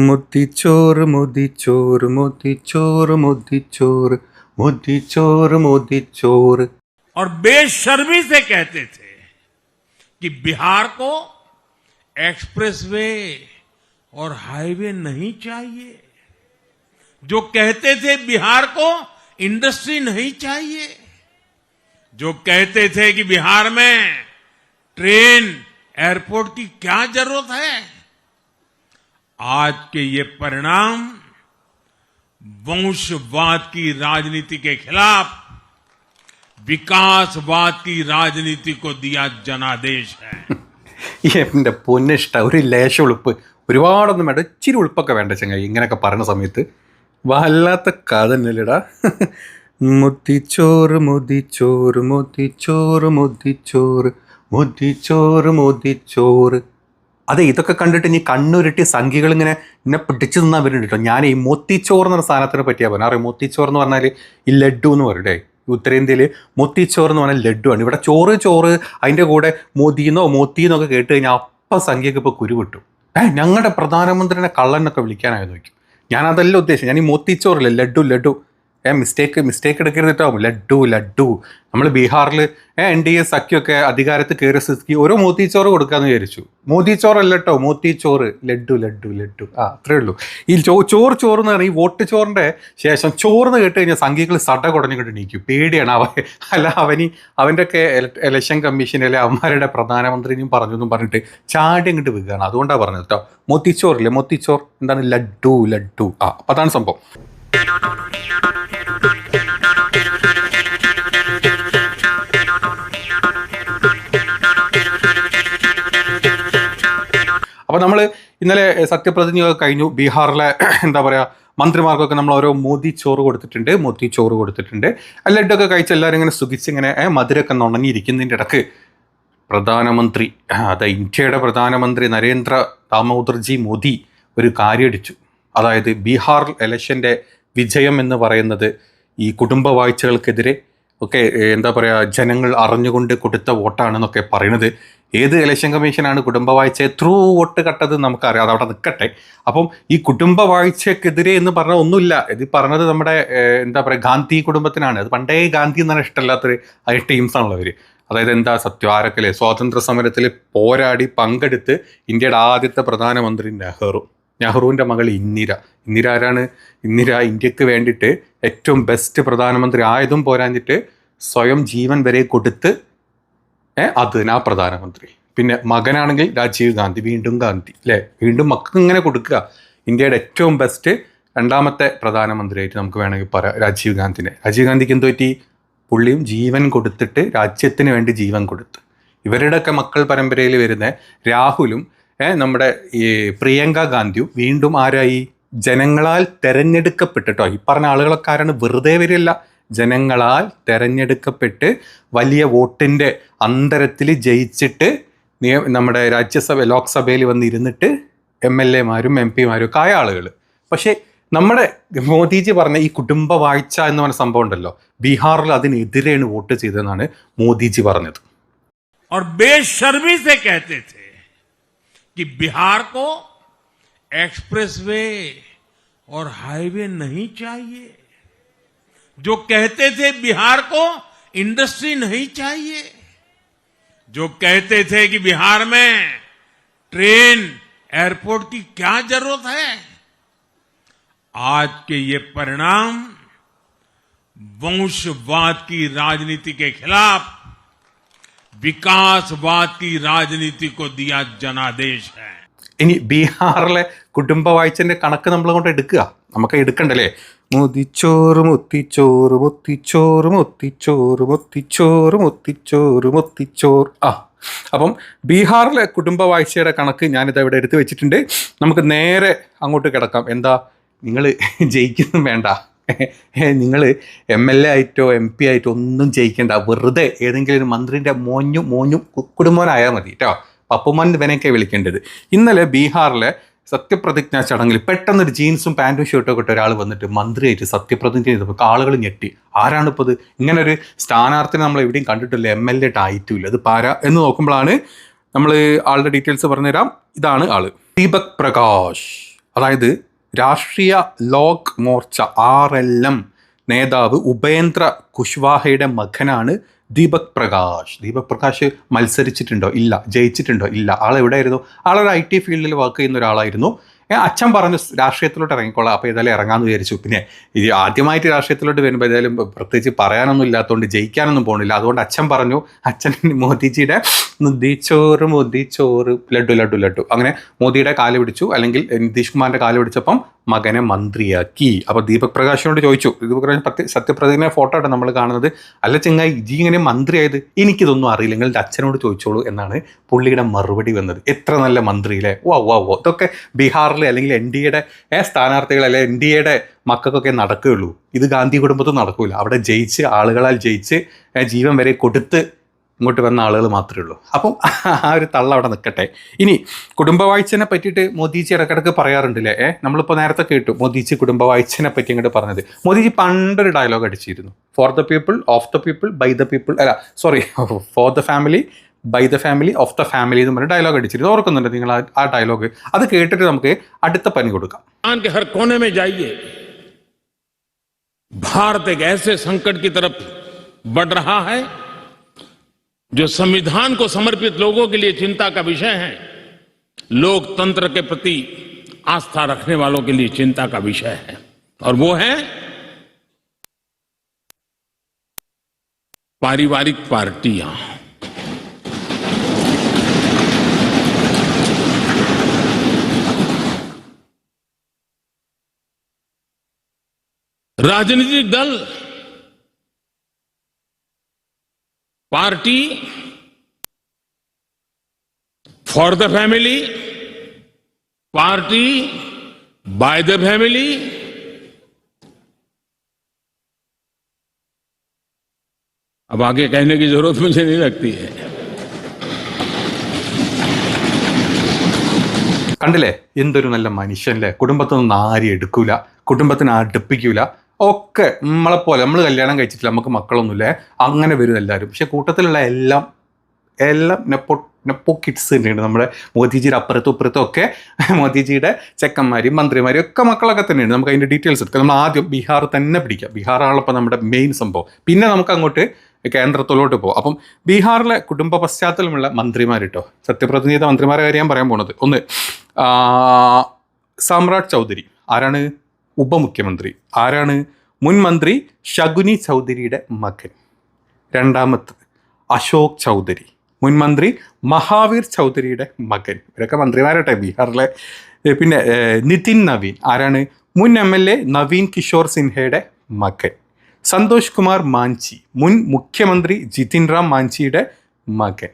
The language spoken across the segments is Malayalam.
मोती चोर मोदी चोर मोदी चोर मोदी चोर मोदी चोर मोदी चोर। और बेशर्मी से कहते थे कि बिहार को एक्सप्रेसवे और हाईवे नहीं चाहिए। जो कहते थे बिहार को इंडस्ट्री नहीं चाहिए। जो कहते थे कि बिहार में ट्रेन, एयरपोर्ट की क्या ज़रूरत है? आज के ये परिणाम वंशवाद की राजनीति के खिलाफ विकासवाद की राजनीति को दिया जनादेश है എൻ്റെ പൊന്നിഷ്ട ഒരു ലേശ ഉളുപ്പ് ഒരുപാടൊന്നും വേണ്ട ഇച്ചിരി ഉളുപ്പൊക്കെ വേണ്ട ചങ്ങായി ഇങ്ങനെയൊക്കെ പറയുന്ന സമയത്ത് വല്ലാത്ത കഥ തന്നെയല്ലേടാ മുത്തിച്ചോറ് മുതിച്ചോറ് മുത്തിച്ചോറ് മുത്തിച്ചോറ് മുത്തിച്ചോറ് മുതിച്ചോറ് അതെ ഇതൊക്കെ കണ്ടിട്ട് ഇനി കണ്ണുരുട്ടി സംഖ്യകൾ ഇങ്ങനെ എന്നെ പിടിച്ചു നിന്നാൽ വരുന്നുണ്ട് കേട്ടോ ഞാൻ ഈ മൊത്തിച്ചോറ് എന്ന സാധനത്തിനെ പറ്റിയാ പറഞ്ഞു. അറിയാം? മൊത്തിച്ചോറ് എന്ന് പറഞ്ഞാൽ ഈ ലഡു എന്ന് പറയും ഉത്തരേന്ത്യയിൽ മൊത്തിച്ചോറ് എന്ന് പറഞ്ഞാൽ ലഡു ആണ്. ഇവിടെ ചോറ് ചോറ് അതിന്റെ കൂടെ മോതിന്നോ മോത്തിന്നോ ഒക്കെ കേട്ട് കഴിഞ്ഞാൽ അപ്പം സംഖ്യക്ക് ഇപ്പോൾ കുരു കിട്ടും. ഏ ഞങ്ങളുടെ പ്രധാനമന്ത്രിനെ കള്ളനൊക്കെ വിളിക്കാനായിരുന്നു നോക്കും ഞാൻ അതല്ല ഉദ്ദേശിച്ചത് ഞാൻ ഈ മൊത്തിച്ചോറില്ല? ലഡു ലഡു. ഏ മിസ്റ്റേക്ക് മിസ്റ്റേക്ക് എടുക്കരുത് കേട്ടോ ലഡു ലഡു നമ്മൾ ബീഹാറിൽ എൻ ഡി എ സഖ്യമൊക്കെ അധികാരത്തിൽ കയറി സ്ഥിതിക്ക് ഓരോ മോത്തിച്ചോറ് കൊടുക്കാന്ന് വിചാരിച്ചു. മോത്തിച്ചോറല്ല കേട്ടോ മോത്തിച്ചോറ്. ലഡു ലഡു ലഡു ആ അത്രേ ഉള്ളൂ. ഈ ചോ ചോറ് ചോറ് എന്ന് പറഞ്ഞാൽ ഈ വോട്ട് ചോറിന്റെ ശേഷം ചോറിന് കേട്ട് കഴിഞ്ഞാൽ സംഘികൾ സട കുടഞ്ഞിട്ട് നീക്കും പേടിയാണ് അവ അല്ല അവന് അവന്റെ ഒക്കെ ഇലക്ഷൻ കമ്മീഷനിലെ അവന്മാരുടെ പ്രധാനമന്ത്രിനെയും പറഞ്ഞു എന്നും പറഞ്ഞിട്ട് ചാടി അങ്ങോട്ട് വീഴുകയാണ് അതുകൊണ്ടാണ് പറഞ്ഞത് കേട്ടോ മോത്തിച്ചോറില്ലേ? മോത്തിച്ചോർ എന്താണ്? ലഡു ലഡു ആ അപ്പം അതാണ് സംഭവം അപ്പോൾ നമ്മൾ ഇന്നലെ സത്യപ്രതിജ്ഞ കഴിഞ്ഞു. ബീഹാറിലെ എന്താ പറയുക മന്ത്രിമാർക്കൊക്കെ നമ്മൾ ഓരോ മോദി ചോറ് കൊടുത്തിട്ടുണ്ട് മോദി ചോറ് കൊടുത്തിട്ടുണ്ട്. ആ ലഡൊക്കെ കഴിച്ച് എല്ലാവരും ഇങ്ങനെ സുഖിച്ച് ഇങ്ങനെ മധുരമൊക്കെ നുണങ്ങിയിരിക്കുന്നതിന്റെ ഇടയ്ക്ക് പ്രധാനമന്ത്രി അതെ ഇന്ത്യയുടെ പ്രധാനമന്ത്രി നരേന്ദ്ര ദാമോദർജി മോദി ഒരു കാര്യടിച്ചു. അതായത് ബീഹാർ ഇലക്ഷന്റെ വിജയം എന്ന് പറയുന്നത് ഈ കുടുംബ വാഴ്ചകൾക്കെതിരെ ഒക്കെ എന്താ പറയുക ജനങ്ങൾ അറിഞ്ഞുകൊണ്ട് കൊടുത്ത വോട്ടാണെന്നൊക്കെ പറയുന്നത് ഏത് ഇലക്ഷൻ കമ്മീഷനാണ് കുടുംബ വാഴ്ചയെ ത്രൂ വോട്ട് കട്ടത് നമുക്കറിയാം അത് അവിടെ നിൽക്കട്ടെ അപ്പം ഈ കുടുംബ വാഴ്ചക്കെതിരെ എന്ന് പറഞ്ഞാൽ ഒന്നുമില്ല. ഇത് പറഞ്ഞത് നമ്മുടെ എന്താ പറയുക ഗാന്ധി കുടുംബത്തിനാണ്. അത് പണ്ടേ ഗാന്ധി എന്നാണ് ഇഷ്ടമല്ലാത്തൊരു ഐ ടീംസാണല്ലോ അവർ അതായത് എന്താ സത്യം ആരൊക്കെ സ്വാതന്ത്ര്യ സമരത്തിൽ പോരാടി പങ്കെടുത്ത് ഇന്ത്യയുടെ ആദ്യത്തെ പ്രധാനമന്ത്രി നെഹ്റു. നെഹ്റുവിന്റെ മകൾ ഇന്ദിര. ഇന്ദിര ആരാണ്? ഇന്ദിര ഇന്ത്യയ്ക്ക് വേണ്ടിയിട്ട് ഏറ്റവും ബെസ്റ്റ് പ്രധാനമന്ത്രി ആയതും പോരാഞ്ഞിട്ട് സ്വയം ജീവൻ വരെ കൊടുത്ത് ആ പ്രധാനമന്ത്രി. പിന്നെ മകനാണെങ്കിൽ രാജീവ് ഗാന്ധി വീണ്ടും ഗാന്ധി അല്ലേ വീണ്ടും മക്കൾക്ക് ഇങ്ങനെ കൊടുക്കുക. ഇന്ത്യയുടെ ഏറ്റവും ബെസ്റ്റ് രണ്ടാമത്തെ പ്രധാനമന്ത്രിയായിട്ട് നമുക്ക് വേണമെങ്കിൽ പറയാം രാജീവ് ഗാന്ധിനെ. രാജീവ് ഗാന്ധിക്ക് എന്ത് പറ്റി? പുള്ളിയും ജീവൻ കൊടുത്തിട്ട് രാജ്യത്തിന് വേണ്ടി ജീവൻ കൊടുത്തു. ഇവരുടെയൊക്കെ മക്കൾ പരമ്പരയിൽ വരുന്ന രാഹുലും നമ്മുടെ ഈ പ്രിയങ്ക ഗാന്ധിയും വീണ്ടും ആരായി ജനങ്ങളാൽ തെരഞ്ഞെടുക്കപ്പെട്ടിട്ടോ ഈ പറഞ്ഞ ആളുകളൊക്കെ ആരാണ് വെറുതെ വരില്ല ജനങ്ങളാൽ തെരഞ്ഞെടുക്കപ്പെട്ട് വലിയ വോട്ടിൻ്റെ അന്തരത്തിൽ ജയിച്ചിട്ട് നിയ നമ്മുടെ രാജ്യസഭ ലോക്സഭയിൽ വന്ന് ഇരുന്നിട്ട് എം എൽ എമാരും എം പിമാരും ഒക്കെ ആയ ആളുകൾ പക്ഷേ നമ്മുടെ മോദിജി പറഞ്ഞ ഈ കുടുംബ വാഴ്ച എന്ന് പറഞ്ഞ സംഭവം ഉണ്ടല്ലോ ബീഹാറിൽ അതിനെതിരെയാണ് വോട്ട് ചെയ്തതെന്നാണ് മോദിജി പറഞ്ഞത് और बेशर्मी से कहते थे कि बिहार को एक्सप्रेसवे और हाईवे नहीं चाहिए। जो कहते थे बिहार को इंडस्ट्री नहीं चाहिए, जो कहते थे कि बिहार में ट्रेन, एयरपोर्ट की क्या ज़रूरत है, आज के ये परिणाम वंशवाद की राजनीति के खिलाफ വികാസ്വാദ് കി രാജനീതി ദിയ ജനാദേശ് ഇനി ബീഹാറിലെ കുടുംബ വായ്ചന്റെ കണക്ക് നമ്മൾ കൊണ്ട് എടുക്കുക. നമുക്ക് എടുക്കണ്ടല്ലേ? മുതിച്ചോറ് മുത്തിച്ചോറ് മുത്തിച്ചോറ് മുത്തിച്ചോറ് മുത്തിച്ചോറ് മുത്തിച്ചോറ് മുത്തിച്ചോറ്. ആ അപ്പം ബീഹാറിലെ കുടുംബ വായിച്ചയുടെ കണക്ക് ഞാനിത് ഇവിടെ എടുത്തു വെച്ചിട്ടുണ്ട്. നമുക്ക് നേരെ അങ്ങോട്ട് കിടക്കാം. എന്താ? നിങ്ങൾ ജയിക്കുന്നു വേണ്ട. നിങ്ങൾ എം എൽ എ ആയിട്ടോ എം പി ആയിട്ടോ ഒന്നും ജയിക്കേണ്ട. വെറുതെ ഏതെങ്കിലും മന്ത്രിന്റെ മോഞ്ഞു മോഞ്ഞും കുടുംബനായാൽ മതി കേട്ടോ പപ്പുമൻ ഇവനെയൊക്കെ വിളിക്കേണ്ടത്. ഇന്നലെ ബീഹാറിലെ സത്യപ്രതിജ്ഞാ ചടങ്ങിൽ പെട്ടെന്നൊരു ജീൻസും പാന്റും ഷർട്ടും ഇട്ട ഒരാൾ വന്നിട്ട് മന്ത്രിയായിട്ട് സത്യപ്രതിജ്ഞ ചെയ്തപ്പോൾ ആളുകൾ ഞെട്ടി. ആരാണ് ഇപ്പോൾ ഇത് ഇങ്ങനെ ഒരു സ്ഥാനാർത്ഥിനെ നമ്മൾ എവിടെയും കണ്ടിട്ടില്ല. എം എൽ എ ആയിട്ടുമില്ല അത് പാര എന്ന് നോക്കുമ്പോഴാണ് നമ്മൾ ആളുടെ ഡീറ്റെയിൽസ് പറഞ്ഞുതരാം. ഇതാണ് ആൾ. ദീപക് പ്രകാശ്. അതായത് Rashtriya Lok Morcha R L M നേതാവ് ഉപേന്ദ്ര കുശ്വാഹയുടെ മകനാണ് ദീപക് പ്രകാശ്. ദീപക് പ്രകാശ് മത്സരിച്ചിട്ടുണ്ടോ? ഇല്ല. ജയിച്ചിട്ടുണ്ടോ? ഇല്ല. ആൾ എവിടെയായിരുന്നു ആളൊരു ഐ ടി ഫീൽഡിൽ വർക്ക് ചെയ്യുന്ന ഒരാളായിരുന്നു. അച്ഛൻ പറഞ്ഞു രാഷ്ട്രീയത്തിലോട്ട് ഇറങ്ങിക്കോളാം. അപ്പോൾ ഏതായാലും ഇറങ്ങാമെന്ന് വിചാരിച്ചു. പിന്നെ ഇത് ആദ്യമായിട്ട് രാഷ്ട്രീയത്തിലോട്ട് വരുമ്പോൾ ഏതായാലും പ്രത്യേകിച്ച് പറയാനൊന്നും ഇല്ലാത്തതുകൊണ്ട് ജയിക്കാനൊന്നും പോകുന്നില്ല അതുകൊണ്ട് അച്ഛൻ പറഞ്ഞു അച്ഛൻ മോദിജിയുടെ മുദിച്ചോറ് മുദിച്ചോറ് ലഡു ലഡു ലഡു. അങ്ങനെ മോദിയുടെ കാൽ പിടിച്ചു. അല്ലെങ്കിൽ നിതീഷ് കുമാറിന്റെ കാൽ പിടിച്ചപ്പം മകനെ മന്ത്രിയാക്കി. അപ്പോൾ ദീപക് പ്രകാശിനോട് ചോദിച്ചു. ദീപക് പ്രകാശ് പ്രത്യ സത്യപ്രതിജ്ഞ ഫോട്ടോ ആണ് നമ്മൾ കാണുന്നത്. അല്ല ചെങ്ങായി ഇജി ഇങ്ങനെ മന്ത്രിയായത്? എനിക്കിതൊന്നും അറിയില്ലെങ്കിൽ എന്റെ അച്ഛനോട് ചോദിച്ചോളൂ എന്നാണ് പുള്ളിയുടെ മറുപടി വന്നത്. എത്ര നല്ല മന്ത്രിയിലെ വാ വാ ഓ ഇതൊക്കെ ബീഹാറിൽ അല്ലെങ്കിൽ എൻ ഡി എയുടെ സ്ഥാനാർത്ഥികൾ അല്ലെ എൻ ഡി എയുടെ മക്കൾക്കൊക്കെ നടക്കുകയുള്ളൂ. ഇത് ഗാന്ധി കുടുംബത്തിൽ നടക്കൂല. അവിടെ ജയിച്ച് ആളുകളാൽ ജയിച്ച് ജീവൻ വരെ കൊടുത്ത് ഇങ്ങോട്ട് വന്ന ആളുകൾ മാത്രമേ ഉള്ളൂ അപ്പം ആ ഒരു തള്ള അവിടെ നിൽക്കട്ടെ ഇനി കുടുംബവാഴ്ചനെ പറ്റിയിട്ട് മോദിജി ഇടക്കിടക്ക് പറയാറുണ്ടല്ലേ ഏ നമ്മളിപ്പോൾ നേരത്തെ കേട്ടു മോദിജി കുടുംബവാഴ്ചനെ പറ്റി ഇങ്ങോട്ട് പറഞ്ഞത് മോദിജി പണ്ടൊരു dialogue അടിച്ചിരുന്നു for the people of the people by the people അല്ല sorry for the family by the family of the family എന്ന് പറഞ്ഞ ഡയലോഗ് അടിച്ചിരുന്നു ഓർക്കുന്നുണ്ട് നിങ്ങൾ ആ- ആ ഡയലോഗ് അത് കേട്ടിട്ട് നമുക്ക് അടുത്ത പനി കൊടുക്കാം हिंदुस्तान के हर कोने में जाइए भारत एक ऐसे संकट की तरफ बढ़ रहा है जो संविधान को समर्पित लोगों के लिए चिंता का विषय है, लोकतंत्र के प्रति आस्था रखने वालों के लिए चिंता का विषय है। और वो है पारिवारिक पार्टियाँ। राजनीतिक दल party for the family party by the family अब आगे कहने की जरूरत मुझे नहीं लगती है കണ്ടില്ലേ എന്തൊരു നല്ല മനുഷ്യനല്ലേ കുടുംബത്തിൽ നിന്ന് ആരും എടുക്കൂല കുടുംബത്തിന് അടുപ്പിക്കൂല ഒക്കെ നമ്മളെപ്പോലെ നമ്മൾ കല്യാണം കഴിച്ചിട്ടില്ല നമുക്ക് മക്കളൊന്നുമില്ലേ. അങ്ങനെ വരും എല്ലാവരും പക്ഷെ കൂട്ടത്തിലുള്ള എല്ലാം എല്ലാം നെപ്പോ നെപ്പോ കിഡ്സ് തന്നെയാണ്. നമ്മുടെ മോദിജിയുടെ അപ്പുറത്തും ഇപ്പുറത്തും ഒക്കെ മോദിജിയുടെ ചെക്കന്മാരും മന്ത്രിമാരും ഒക്കെ മക്കളൊക്കെ തന്നെയാണ്. നമുക്ക് അതിന്റെ ഡീറ്റെയിൽസ് എടുക്കാം. നമ്മൾ ആദ്യം ബീഹാർ തന്നെ പിടിക്കാം. ബീഹാറാണല്ലോ നമ്മുടെ മെയിൻ സംഭവം. പിന്നെ നമുക്ക് അങ്ങോട്ട് കേന്ദ്രത്തിലോട്ട് പോകും അപ്പം ബീഹാറിലെ കുടുംബ പശ്ചാത്തലമുള്ള മന്ത്രിമാർ കേട്ടോ മന്ത്രിമാരെ കാര്യം പറയാൻ പോണത്. ഒന്ന് സാമ്രാട്ട് ചൗധരി. ആരാണ്? ഉപമുഖ്യമന്ത്രി. ആരാണ്? മുൻ മന്ത്രി ഷഗുനി ചൗധരിയുടെ മകൻ. രണ്ടാമത്തത് അശോക് ചൗധരി. മുൻ മന്ത്രി മഹാവീർ ചൗധരിയുടെ മകൻ. ഇവരൊക്കെ മന്ത്രിമാരട്ടെ ബീഹാറിലെ പിന്നെ നിതിൻ നവീൻ. ആരാണ്? മുൻ M L A Naveen Kishore സിൻഹയുടെ മകൻ. സന്തോഷ് കുമാർ മാഞ്ചി. മുൻ മുഖ്യമന്ത്രി ജിതിൻ റാം മാഞ്ചിയുടെ മകൻ.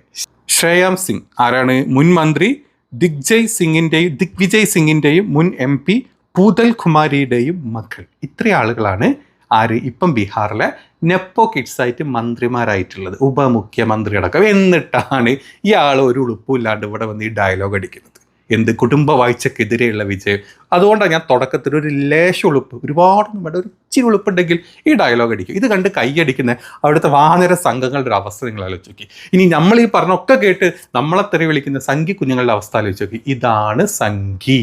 ശ്രേയാം സിംഗ്. ആരാണ്? മുൻ മന്ത്രി ദിഗ്ജയ് സിംഗിന്റെയും ദിഗ്വിജയ് സിംഗിന്റെയും മുൻ എം പി പൂതൽ കുമാരിയുടെയും മക്കൾ. ഇത്ര ആളുകളാണ് ആര്? ഇപ്പം ബീഹാറിലെ നെപ്പോ കിഡ്സ് ആയിട്ട് മന്ത്രിമാരായിട്ടുള്ളത്. ഉപമുഖ്യമന്ത്രി അടക്കം എന്നിട്ടാണ് ഇയാൾ ഒരു ഉളുപ്പില്ലാണ്ട് ഇവിടെ വന്ന് ഈ ഡയലോഗ് അടിക്കുന്നത്. എന്ത് കുടുംബ വാഴ്ചക്കെതിരെയുള്ള വിജയം. അതുകൊണ്ടാണ് ഞാൻ തുടക്കത്തിൽ ഒരു ലേശ ഉളുപ്പ് ഒരുപാട് വേണ്ട ഒരു ഇച്ചിരി ഉളുപ്പുണ്ടെങ്കിൽ ഈ ഡയലോഗ് അടിക്കും. ഇത് കണ്ട് കൈയടിക്കുന്ന അവിടുത്തെ വാനര സംഘങ്ങളുടെ ഒരു അവസ്ഥ നിങ്ങൾ ആലോചിച്ച് നോക്കി. ഇനി നമ്മൾ ഈ പറഞ്ഞൊക്കെ കേട്ട് നമ്മളെ തെറി വിളിക്കുന്ന സംഘി കുഞ്ഞുങ്ങളുടെ അവസ്ഥ ആലോചിച്ച് നോക്കി. ഇതാണ് സംഘി.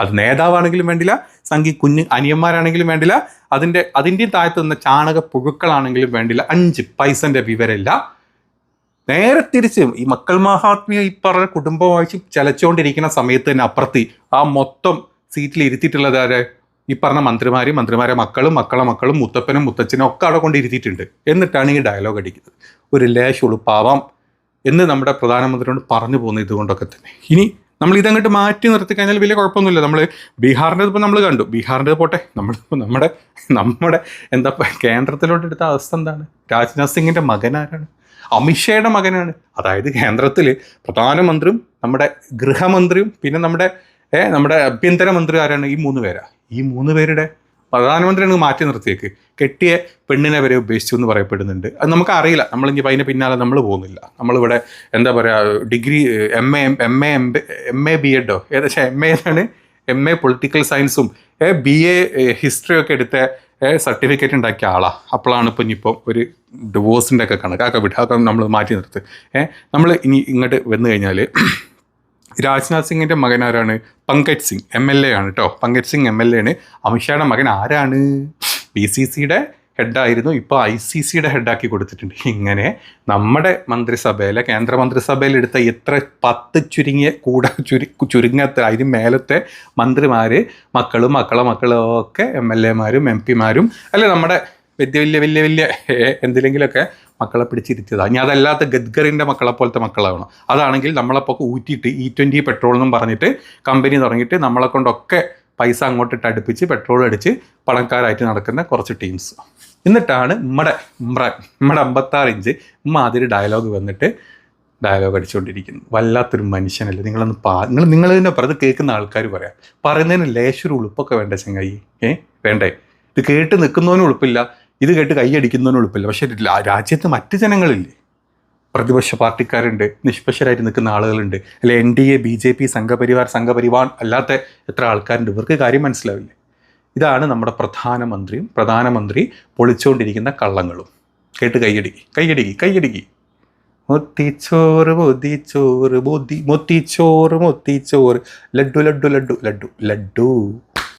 അത് നേതാവാണെങ്കിലും വേണ്ടില്ല സംഘി കുഞ്ഞ് അനിയന്മാരാണെങ്കിലും വേണ്ടില്ല അതിന്റെ അതിന്റെ താഴത്ത് നിന്ന ചാണക പുഴുക്കളാണെങ്കിലും വേണ്ടില്ല അഞ്ച് പൈസന്റെ വിവരമില്ല. നേരെ തിരിച്ച് ഈ മക്കൾ മഹാത്മ്യം ഈ പറഞ്ഞ കുടുംബമായിട്ട് ചലച്ചുകൊണ്ടിരിക്കുന്ന സമയത്ത് തന്നെ അപ്പുറത്തി ആ മൊത്തം സീറ്റിൽ ഇരുത്തിയിട്ടുള്ളത് ആരെ? ഈ പറഞ്ഞ മന്ത്രിമാരും മന്ത്രിമാരെ മക്കളും മക്കളെ മക്കളും മുത്തപ്പനും മുത്തച്ഛനും ഒക്കെ അവിടെ കൊണ്ട് ഇരുത്തിയിട്ടുണ്ട്. എന്നിട്ടാണ് ഈ ഡയലോഗ് അടിക്കുന്നത്. ഒരു ലേശ ഉളുപ്പാവാം എന്ന് നമ്മുടെ പ്രധാനമന്ത്രിയോട് പറഞ്ഞു പോകുന്നത് ഇതുകൊണ്ടൊക്കെ തന്നെ. ഇനി നമ്മൾ ഇതങ്ങോട്ട് മാറ്റി നിർത്തി കഴിഞ്ഞാൽ വലിയ കുഴപ്പമൊന്നുമില്ല. നമ്മൾ ബീഹാറിന്റെ ഇപ്പോൾ നമ്മൾ കണ്ടു. ബീഹാറിന്റെ പോട്ടെ. നമ്മൾ നമ്മുടെ നമ്മുടെ എന്താ കേന്ദ്രത്തിലോട്ട് എടുത്ത അവസ്ഥ എന്താണ്? രാജ്നാഥ് സിംഗിന്റെ മകനാരാണ് അമിത്ഷയുടെ മകനാണ്. അതായത് കേന്ദ്രത്തിൽ പ്രധാനമന്ത്രിയും നമ്മുടെ ഗൃഹമന്ത്രിയും പിന്നെ നമ്മുടെ നമ്മുടെ ആഭ്യന്തരമന്ത്രി ആരാണ്? ഈ മൂന്ന് പേരാണ് ഈ മൂന്ന് പേരുടെ പ്രധാനമന്ത്രിയാണ് മാറ്റി നിർത്തിയേക്ക്. കെട്ടിയ പെണ്ണിനെ വരെ ഉപേക്ഷിച്ചു എന്ന് പറയപ്പെടുന്നുണ്ട്. അത് നമുക്കറിയില്ല. നമ്മൾ ഇനി അതിന് പിന്നാലെ നമ്മൾ പോകുന്നില്ല. നമ്മളിവിടെ എന്താ പറയുക degree M A M A M A B എഡോ? ഏകദേശം M A M A political സയൻസും ബി എ ഹിസ്റ്ററി ഒക്കെ എടുത്ത സർട്ടിഫിക്കറ്റ് ഉണ്ടാക്കിയ ആളാണ് അപ്പോഴാണ് ഇപ്പം ഇനിയിപ്പം ഒരു ഡിവോഴ്സിന്റെ ഒക്കെ കണക്ക്. അതൊക്കെ വിട്ട് നമ്മൾ മാറ്റി നിർത്തി. നമ്മൾ ഇനി ഇങ്ങോട്ട് വന്നു കഴിഞ്ഞാൽ രാജ്നാഥ് സിംഗിന്റെ മകൻ ആരാണ്? Pankaj Singh M L A ആണ് കേട്ടോ Pankaj Singh M L A ആണ് അമിത്ഷായുടെ മകൻ ആരാണ്? ബി സി സിയുടെ ഹെഡായിരുന്നു ഇപ്പോൾ ഐ സി സിയുടെ ഹെഡാക്കി കൊടുത്തിട്ടുണ്ട്. ഇങ്ങനെ നമ്മുടെ മന്ത്രിസഭയിലെ കേന്ദ്ര മന്ത്രിസഭയിൽ എടുത്ത എത്ര പത്ത് ചുരുങ്ങിയ കൂട ചുരു ചുരുങ്ങാത്ത അതിന് മേലത്തെ മന്ത്രിമാർ മക്കളും മക്കളെ മക്കളും ഒക്കെ എം എൽ എമാരും എം പിമാരും അല്ലെ നമ്മുടെ വലിയ വലിയ വലിയ വലിയ എന്തിലെങ്കിലുമൊക്കെ മക്കളെ പിടിച്ചിരുത്തിയതാണ് ഇനി അതല്ലാത്ത ഗദ്ഗറിന്റെ മക്കളെ പോലത്തെ മക്കളാവണം. അതാണെങ്കിൽ നമ്മളപ്പോൾ ഊറ്റിയിട്ട് ഇ ട്വന്റി പെട്രോൾ എന്നും പറഞ്ഞിട്ട് കമ്പനി തുടങ്ങിയിട്ട് നമ്മളെ കൊണ്ടൊക്കെ പൈസ അങ്ങോട്ടിട്ട് അടുപ്പിച്ച് പെട്രോൾ അടിച്ച് പണക്കാരായിട്ട് നടക്കുന്ന കുറച്ച് ടീംസ് എന്നിട്ടാണ് നമ്മുടെ നമ്മുടെ അമ്പത്താറ് ഇഞ്ച് മാതിരി ഡയലോഗ് വന്നിട്ട് ഡയലോഗ് അടിച്ചുകൊണ്ടിരിക്കുന്നു വല്ലാത്തൊരു മനുഷ്യനല്ലേ. നിങ്ങളൊന്ന് പാ നിങ്ങൾ നിങ്ങൾ തന്നെ പറ ഇത് കേൾക്കുന്ന ആൾക്കാർ പറയാം. പറയുന്നതിന് ലേശൊരു ഉളുപ്പൊക്കെ വേണ്ട ചങ്ങായി? ഏ? വേണ്ടേ? ഇത് കേട്ട് നിൽക്കുന്നവനും ഉളുപ്പില്ല. ഇത് കേട്ട് കൈയടിക്കുന്നതിന് എളുപ്പമില്ല. പക്ഷെ രാജ്യത്ത് മറ്റ് ജനങ്ങളില്ലേ? പ്രതിപക്ഷ പാർട്ടിക്കാരുണ്ട് നിഷ്പക്ഷരായിട്ട് നിൽക്കുന്ന ആളുകളുണ്ട്. അല്ലെ N D A B J P Sangh Parivar Sangh Parivar അല്ലാത്ത എത്ര ആൾക്കാരുണ്ട്? ഇവർക്ക് കാര്യം മനസ്സിലാവില്ലേ? ഇതാണ് നമ്മുടെ പ്രധാനമന്ത്രിയും പ്രധാനമന്ത്രി പൊളിച്ചുകൊണ്ടിരിക്കുന്ന കള്ളങ്ങളും. കേട്ട് കൈയടിക്കി കൈയടിക്കി കൈയടിക്കി മൊത്തിച്ചോറ് മൊത്തിച്ചോറ് മൊത്തി മൊത്തിച്ചോറ് മൊത്തിച്ചോറ്. ലഡ്ഡു ലഡ്ഡു ലഡ്ഡു ലഡ്ഡു ലഡ്ഡു